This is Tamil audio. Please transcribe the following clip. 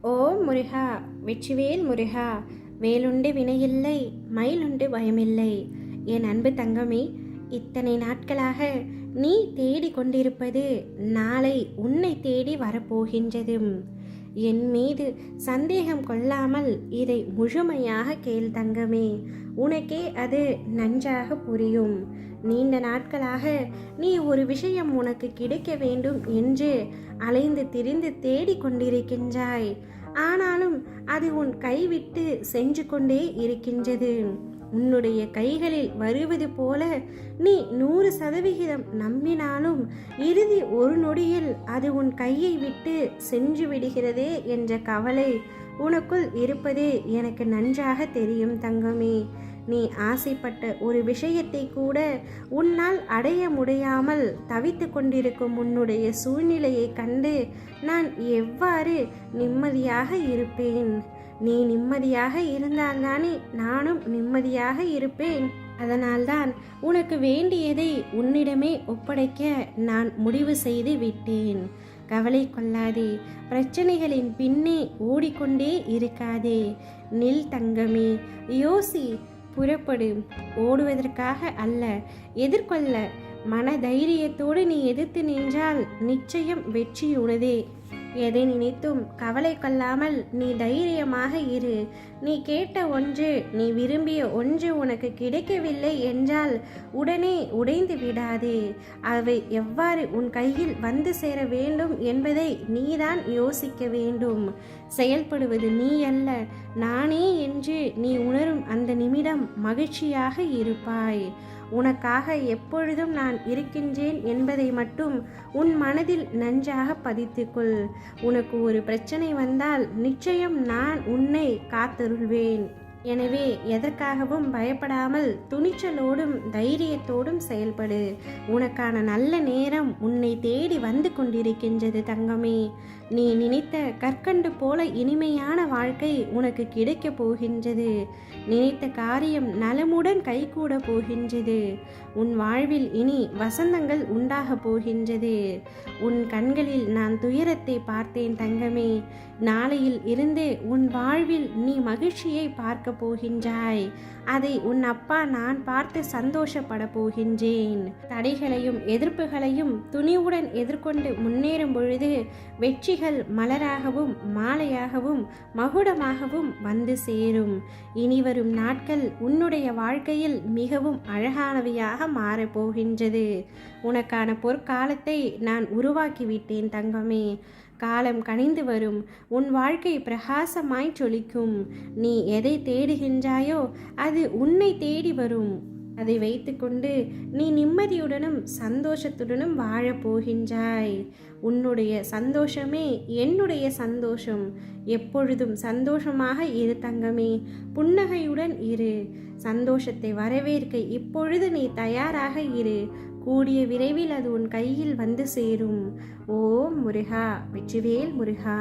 ஓ முருகா வெற்றிவேல் முருகா வேலுண்டு வினையில்லை மயிலுண்டு பயமில்லை. என் அன்பு தங்கமே இத்தனை நாட்களாக நீ தேடி கொண்டிருப்பது நாளை உன்னை தேடி வரப்போகின்றது என் மீது சந்தேகம் கொள்ளாமல் இதை முழுமையாக கேள் தங்கமே. உனக்கே அது நன்றாக புரியும். நீண்ட நாட்களாக நீ ஒரு விஷயம் உனக்கு கிடைக்க வேண்டும் என்று அலைந்து திரிந்து தேடிக் கொண்டிருக்கின்றாய். ஆனாலும் அது உன் கைவிட்டு சென்று கொண்டே இருக்கின்றது. உன்னுடைய கைகளில் வருவது போல நீ நூறு சதவிகிதம் நம்பினாலும் இறுதி ஒரு நொடியில் அது உன் கையை விட்டு சென்று விடுகிறதே என்ற கவலை உனக்குள் இருப்பது எனக்கு நன்றாக தெரியும் தங்கமே. நீ ஆசைப்பட்ட ஒரு விஷயத்தை கூட உன்னால் அடைய முடியாமல் தவித்து கொண்டிருக்கும் உன்னுடைய சூழ்நிலையை கண்டு நான் எவ்வாறு நிம்மதியாக இருப்பேன்? நீ நிம்மதியாக இருந்தால்தானே நானும் நிம்மதியாக இருப்பேன். அதனால்தான் உனக்கு வேண்டியதை உன்னிடமே ஒப்படைக்க நான் முடிவு செய்து விட்டேன். கவலை கொள்ளாதே. பிரச்சனைகளின் பின்னே ஓடிக்கொண்டே இருக்காதே. நில் தங்கமே. யோசி புறப்படு. ஓடுவதற்காக அல்ல எதிர்கொள்ள. மன தைரியத்தோடு நீ எதிர்த்து நின்றால் நிச்சயம் வெற்றி உனதே. எதை நினைத்தும் கவலை கொள்ளாமல் நீ தைரியமாக இரு. நீ கேட்ட ஒன்று நீ விரும்பிய ஒன்று உனக்கு கிடைக்கவில்லை என்றால் உடனே உடைந்து விடாதே. அவை எவ்வாறு உன் கையில் வந்து சேர வேண்டும் என்பதை நீதான் யோசிக்க வேண்டும். செயல்படுவது நீ அல்ல நானே என்று நீ உணரும் அந்த நிமிடம் மகிழ்ச்சியாக இருப்பாய். உனக்காக எப்பொழுதும் நான் இருக்கின்றேன் என்பதை மட்டும் உன் மனதில் நன்றாக பதித்துக்கொள். உனக்கு ஒரு பிரச்சனை வந்தால் நிச்சயம் நான் உன்னை காத்தருள்வேன். எனவே எதற்காகவும் பயப்படாமல் துணிச்சலோடும் தைரியத்தோடும் செயல்படு. உனக்கான நல்ல நேரம் உன்னை தேடி வந்து கொண்டிருக்கின்றது தங்கமே. நீ நினைத்த கற்கண்டு போல இனிமையான வாழ்க்கை உனக்கு கிடைக்கப் போகின்றது. நினைத்த காரியம் நலமுடன் கைகூட போகின்றது. உன் வாழ்வில் இனி வசந்தங்கள் உண்டாக போகின்றது. உன் கண்களில் நான் துயரத்தை பார்த்தேன் தங்கமே. நாளையில் இருந்து உன் வாழ்வில் நீ மகிழ்ச்சியை பார்க்க போகின்றாய் அதை உன் அப்பா நான் பார்த்து சந்தோஷப்பட போகின்றேன் தடைகளையும் எதிர்ப்புகளையும் துணிவுடன் எதிர்கொண்டு முன்னேறும் பொழுது வெற்றிகள் மலராகவும் மாலையாகவும் மகுடமாகவும் வந்து சேரும். இனிவரும் நாட்கள் உன்னுடைய வாழ்க்கையில் மிகவும் அழகானவையாக மாறப்போகின்றது. உனக்கான பொற்காலத்தை நான் உருவாக்கிவிட்டேன் தங்கமே. காலம் கனிந்து வரும். உன் வாழ்க்கை பிரகாசமாய் சொலிக்கும். நீ எதை தேடுகின்றாயோ அது உன்னை தேடி வரும். அதை வைத்துக்கொண்டு நீ நிம்மதியுடனும் சந்தோஷத்துடனும் வாழப் போகின்றாய். உன்னுடைய சந்தோஷமே என்னுடைய சந்தோஷம். எப்பொழுதும் சந்தோஷமாக இரு தங்கமே புன்னகையுடன் இரு. சந்தோஷத்தை வரவேற்க இப்பொழுது நீ தயாராக இரு. கூடிய விரைவில் அது உன் கையில் வந்து சேரும். ஓம் முருகா வெற்றிவேல் முருகா.